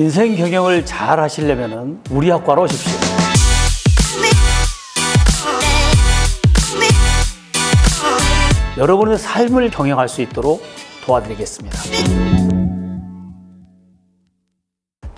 인생 경영을 잘 하시려면 우리 학과로 오십시오. 여러분의 삶을 경영할 수 있도록 도와드리겠습니다.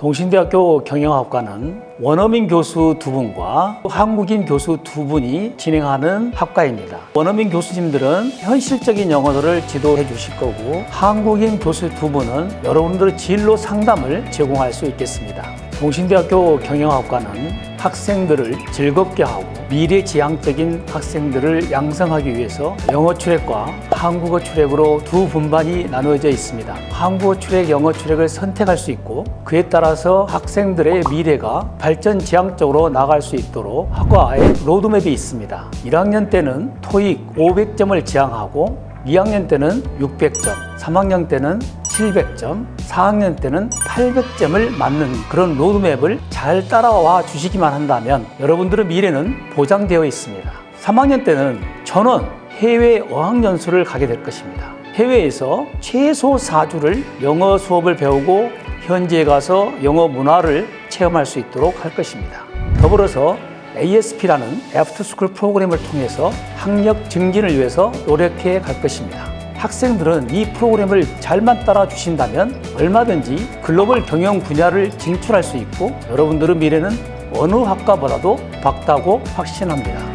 동신대학교 경영학과는 원어민 교수 두 분과 한국인 교수 두 분이 진행하는 학과입니다. 원어민 교수님들은 현실적인 영어를 지도해 주실 거고 한국인 교수 두 분은 여러분들의 진로 상담을 제공할 수 있겠습니다. 동신대학교 경영학과는 학생들을 즐겁게 하고 미래지향적인 학생들을 양성하기 위해서 영어 출액과 한국어 출액으로 두 분반이 나누어져 있습니다. 한국어 출액, 영어 출액을 선택할 수 있고 그에 따라서 학생들의 미래가 발전 지향적으로 나갈 수 있도록 학과에 로드맵이 있습니다. 1학년 때는 토익 500점을 지향하고 2학년 때는 600점, 3학년 때는 700점, 4학년 때는 800점을 맞는 그런 로드맵을 잘 따라와 주시기만 한다면 여러분들의 미래는 보장되어 있습니다. 3학년 때는 전원 해외 어학연수를 가게 될 것입니다. 해외에서 최소 4주를 영어 수업을 배우고 현지에 가서 영어 문화를 체험할 수 있도록 할 것입니다. 더불어서 ASP라는 애프터스쿨 프로그램을 통해서 학력 증진을 위해서 노력해 갈 것입니다. 학생들은 이 프로그램을 잘만 따라 주신다면 얼마든지 글로벌 경영 분야를 진출할 수 있고 여러분들의 미래는 어느 학과보다도 밝다고 확신합니다.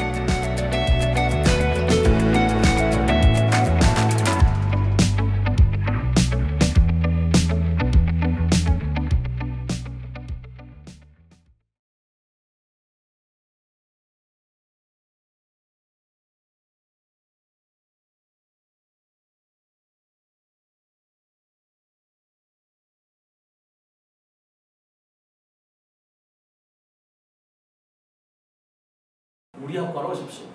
우리 학과로 오십시오.